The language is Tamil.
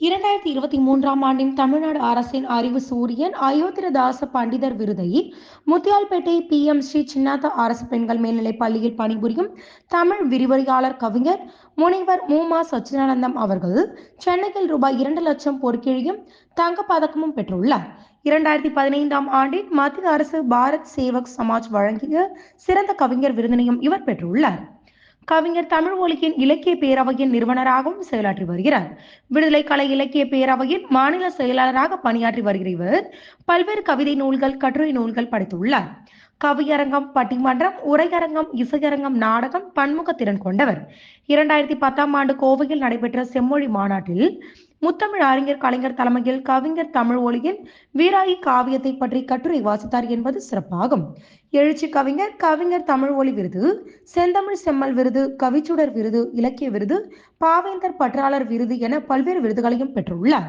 இரண்டாயிரத்தி இருபத்தி மூன்றாம் ஆண்டின் தமிழ்நாடு அரசின் அறிவு சூரியன் அயோத்திரதாச பண்டிதர் விருதை முத்தியால்பேட்டை பி எம் ஸ்ரீ சின்னாத அரசு பெண்கள் மேல்நிலைப் பள்ளியில் பணிபுரியும் தமிழ் விரிவுரையாளர் கவிஞர் முனைவர் மூமா சச்சிதானந்தம் அவர்கள் சென்னையில் ரூபாய் இரண்டு லட்சம் பொற்கிழியும் தங்க பதக்கமும் பெற்றுள்ளார். இரண்டாயிரத்தி பதினைந்தாம் ஆண்டில் மத்திய அரசு பாரத் சேவக் சமாஜ் வழங்கிய சிறந்த கவிஞர் விருதினையும் இவர் பெற்றுள்ளார். கவிஞர் தமிழ் ஒலியின் இலக்கிய பேரவையின் நிறுவனராகவும் செயலாற்றி வருகிறார். விடுதலை கலை இலக்கிய பேரவையின் மாநில செயலாளராக பணியாற்றி வருகிற இவர் பல்வேறு கவிதை நூல்கள் கட்டுரை நூல்கள் படைத்துள்ளார். கவியரங்கம் பட்டிமன்றம் உரையரங்கம் இசையரங்கம் நாடகம் பன்முக திறன் கொண்டவர். இரண்டாயிரத்தி பத்தாம் ஆண்டு கோவையில் நடைபெற்ற செம்மொழி மாநாட்டில் முத்தமிழ் அறிஞர் கலைஞர் தலைமையில் கவிஞர் தமிழ் ஒளியின் வீராயி காவியத்தை பற்றி கட்டுரை வாசித்தார் என்பது சிறப்பாகும். எழுச்சி கவிஞர் கவிஞர் தமிழ் ஒளி விருது செந்தமிழ் செம்மல் விருது கவிச்சுடர் விருது இலக்கிய விருது பாவேந்தர் பற்றாளர் விருது என பல்வேறு விருதுகளையும் பெற்றுள்ளார்.